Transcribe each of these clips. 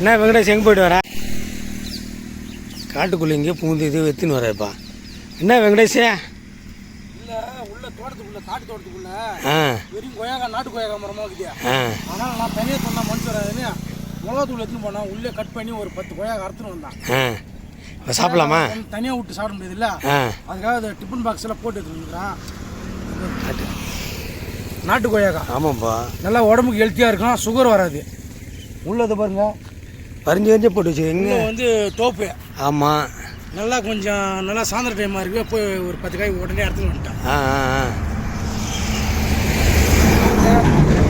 என்ன வெங்கடேஷ் எங்கே போயிட்டு வர காட்டுக்குள்ளே எங்கேயோ பூந்து இது வெத்துன்னு வரப்பா என்ன வெங்கடேஷே இல்ல உள்ள தோட்டத்துக்குள்ள காட்டு தோட்டத்துக்குள்ள. வெறும் கொய்யாக்கா நாட்டு கொய்யாக்கா மரமா இருக்குது. ஆனால் நான் தனியாக சொன்னா மனுஷன் வராதுன்னு மிளகாத்தூள் எடுத்துன்னு போனா உள்ளே கட் பண்ணி ஒரு பத்து கொய்யாக்கா அறுத்துன்னு வந்தான். சாப்பிடலாமா? தனியாக விட்டு சாப்பிட முடியாதுல்ல? அதுக்காக அதை டிஃபன் பாக்ஸில் போட்டு எடுத்துருக்குறான் நாட்டு கொய்யாக்கா. ஆமாப்பா. நல்லா உடம்புக்கு ஹெல்த்தியாக இருக்கும் சுகர் வராது. உள்ளது பாருங்க. பறிஞ்சு வரைஞ்சே போட்டு உள்ள வந்து தோப்பு. ஆமாம் நல்லா கொஞ்சம் நல்லா சாயந்தர டைமாக இருக்கு. போய் ஒரு பத்து காய் உடனே எடுத்துன்னு வந்துட்டேன். ஆ ஆ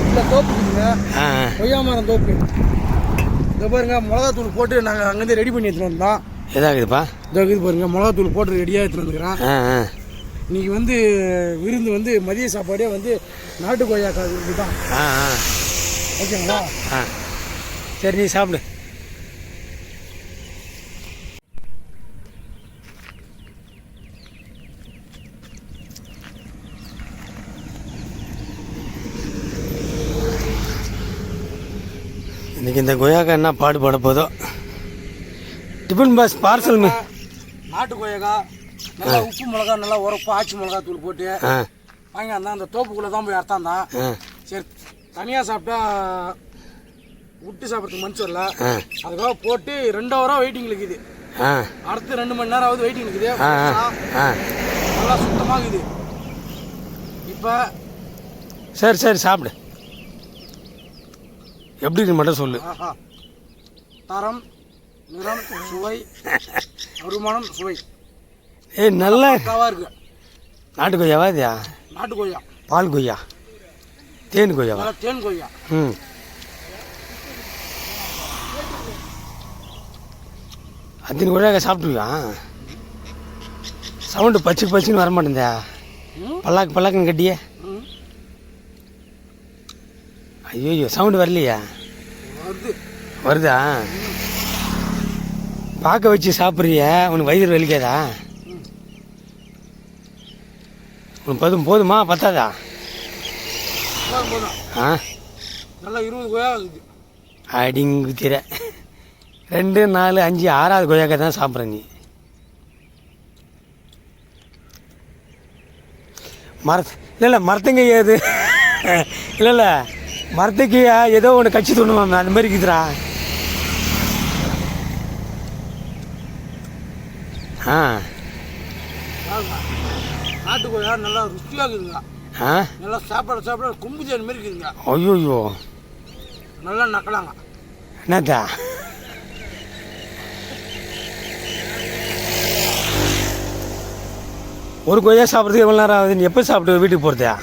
இல்லை தோப்பு இருக்குங்க ஆ ஆ. கொய்யா மரம் தோப்பு. இதை பாருங்க மிளகாத்தூள் போட்டு நாங்கள் அங்கேருந்து ரெடி பண்ணி எடுத்துன்னு வந்தோம். எதாகுதுப்பா? இதோ இது பாருங்க மிளகாத்தூள் போட்டு ரெடியாக ஆ ஆ இன்னைக்கு வந்து விருந்து வந்து மதிய சாப்பாடே வந்து நாட்டு கொய்யாக்கா விருந்து தான் ஓகேங்களா? சரி நீ சாப்பிடு. இன்னைக்கு இந்த கொய்யாக்கா என்ன பாடுபட போதோ? டிஃபன் பாஸ் பார்சல் நாட்டு கொய்யாக்கா நல்லா உப்பு மிளகா நல்லா உரப்பு ஆச்சி மிளகா தூள் போட்டு வாங்கி அந்த அந்த தோப்புக்குள்ளே தான் போய் அறுத்தாந்தான் ஆ. சரி தனியாக சாப்பிட்டா விட்டு சாப்பிட்றதுக்கு மனசு வரல. அதுக்காக போட்டு ரெண்டு ஹவராக வெயிட்டிங் இருக்குது அடுத்து ரெண்டு மணி நேரம் ஆகுது வெயிட்டிங் இருக்குது நல்லா சுத்தமாகுது. இப்போ சரி சரி சாப்பிடு. எப்படி இருக்கு மட்டும் சொல்லு. தரம் நிறம் சுவை வருமானம் சுவை. ஏய் நல்ல இருக்கு. நாட்டு கொய்யாவா இதுயா நாட்டு கொய்யா பால் கொய்யா தேன் கொய்யாவா தேன் கொய்யா ம். அத்தனை கொய்யாக்க சாப்பிட்டுருக்கா சவுண்டு பச்சு பச்சுன்னு வர மாட்டேந்தா பல்லாக்கு பல்லாக்குன்னு கட்டியே. ஐயோ சவுண்டு வரலையா? வருது. வருதா? பார்க்க வச்சு சாப்பிட்றிய உனக்கு வயிறு வலிக்காதா? உனக்கு போதும் போதுமா பத்தாதா? ஆ? நல்லா இருபது கொய்யா இருக்குது அடிங்கு திர. ரெண்டு நாலு அஞ்சு ஆறாவது கொய்யாக்கா தான் சாப்பிட்ற நீ. மரத் இல்லை இல்லை மரத்தங்கையா இது இல்லை இல்லை. மரத்துக்கையா ஏதோ ஒன்று கட்சி தோணுமாமே அந்த மாதிரி இருக்குதுடா. ஆ. பாருங்க. நாட்டு கொய்யா நல்லா ருசியாக இருக்குதுங்க. ஆ? நல்லா சாப்பாடு சாப்பிட கொம்பு தேன் மாதிரி இருக்குதுங்க. ஐயோயோ. நல்லா நக்கலாங்க. என்னத்தா? ஒரு கொய்யா சாப்பிட்றதுக்கு எவ்வளோ நேரம் ஆகுது? நீ எப்போ சாப்பிட்டு வீட்டுக்கு போகிறதா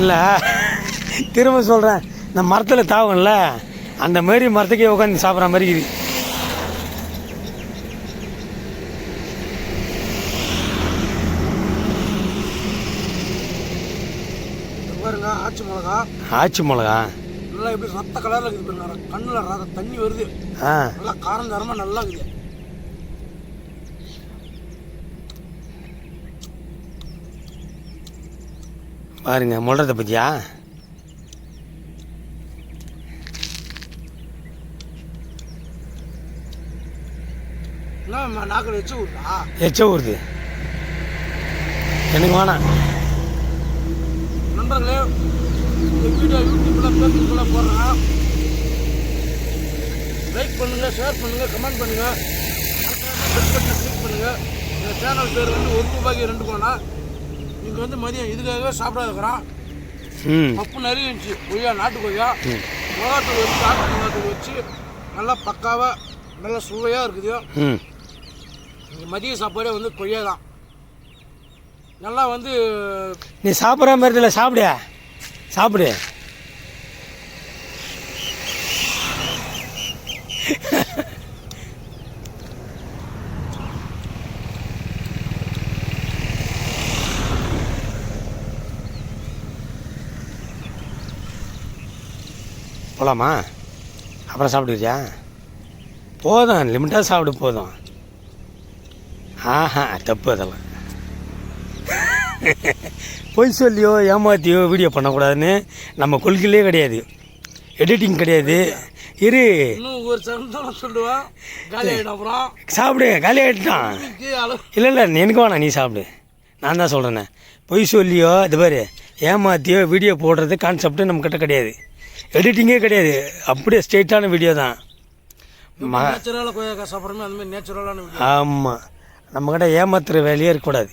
இல்லை. திரும்ப சொல்கிறேன் இந்த மரத்தில் தாவும்ல அந்த மாதிரி மரத்துக்கே உட்காந்து சாப்பிட்ற மாதிரி இது பாருங்க ஆச்சி மிளகா. ஆச்சி மிளகா? நல்லா எப்படி ரத்த கலரில் இருக்குது பாருங்க கண்ணில் தண்ணி வருது. நல்லா காரம் தரமாக நல்லா இருக்குது. பாருங்க முள்றத பற்றியா எச்ச ஊறுது எனக்கு வேணாம். நண்பர்களே வீடியோ யூடியூப்பில் ஃபேஸ்புக்கில் போடுறேன். லைக் பண்ணுங்கள் ஷேர் பண்ணுங்கள் கமெண்ட் பண்ணுங்கள் கிளிக் பண்ணுங்கள் இந்த சேனல் பேர் வந்து ஒரு ரூபாய்க்கு ரெண்டு போனா இங்கே வந்து மதியம் இதுக்காகவே சாப்பிடாத இருக்கிறான். பப்பு நிறைய இருந்துச்சு. கொய்யா நாட்டு கொய்யா. மிளகாத்தூள் வச்சு நாட்டு மிளகாத்தூள் வச்சு நல்லா பக்காவாக நல்லா சுவையாக இருக்குது இங்கே மதிய சாப்பாடே வந்து கொய்யா தான். நல்லா வந்து நீ சாப்பிட்ற மாதிரி இல்லை சாப்பிடு. சாப்பிடு. போகலாமா அப்புறம் சாப்பிடுவியா போதும் லிமிட்டாக சாப்பிடு போதும். ஆஹா தப்பு அதெல்லாம். பொய் சொல்லியோ ஏமாத்தியோ வீடியோ பண்ணக்கூடாதுன்னு நம்ம கொள்கையிலே கிடையாது. எடிட்டிங் கிடையாது. இரு. ஒரு சொல்லுவேன் சாப்பிடு காலி ஆகிட்டான் இல்லை இல்லை எனக்கு வேணாம் நீ சாப்பிடு. நான் தான் சொல்கிறேனே பொய் சொல்லியோ இது பாரு ஏமாத்தியோ வீடியோ போடுறது கான்செப்ட்டு நம்மக்கிட்ட கிடையாது. எடிட்டிங்கே கிடையாது. அப்படியே ஸ்ட்ரெயிட்டான வீடியோ தான். நேச்சுரலாக சாப்பிட்றமே அந்த மாதிரி நேச்சுரலான ஆமாம் நம்மக்கிட்ட ஏமாத்துற வேலையே இருக்கக்கூடாது.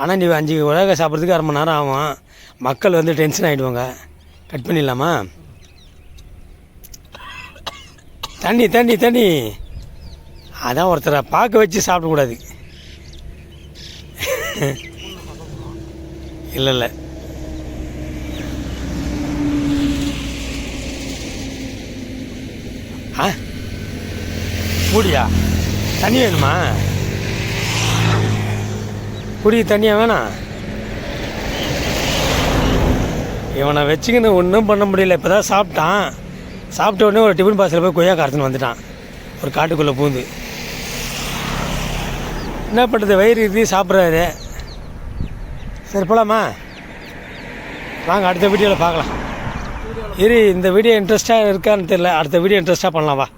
ஆனால் நீ அஞ்சு உலக சாப்பிட்றதுக்கு அரை மணி நேரம் ஆகும். மக்கள் வந்து டென்ஷன் ஆகிடுவாங்க கட் பண்ணிடலாமா? தண்ணி தண்ணி தண்ணி. அதான் ஒருத்தரை பார்க்க வச்சு சாப்பிடக்கூடாது. இல்லை இல்லை. ஆ? மூடியா தண்ணி வேணுமா? குடி தண்ணியா வேணாம் இவனை வச்சுக்கின்னு ஒன்றும் பண்ண முடியல. இப்போ தான் சாப்பிட்டான். சாப்பிட்ட உடனே ஒரு டிஃபன் பாக்ஸில் போய் கொய்யா காரத்துன்னு வந்துட்டான். ஒரு காட்டுக்குள்ளே பூந்து. என்ன பண்ணுறது வயிறு இது சாப்பிட்றாரு. சரி போகலாமா வாங்க அடுத்த வீடியோவில் பார்க்கலாம். இரு இந்த வீடியோ இன்ட்ரெஸ்ட்டாக இருக்கான்னு தெரியல. அடுத்த வீடியோ இன்ட்ரெஸ்ட்டாக பண்ணலாம் வா.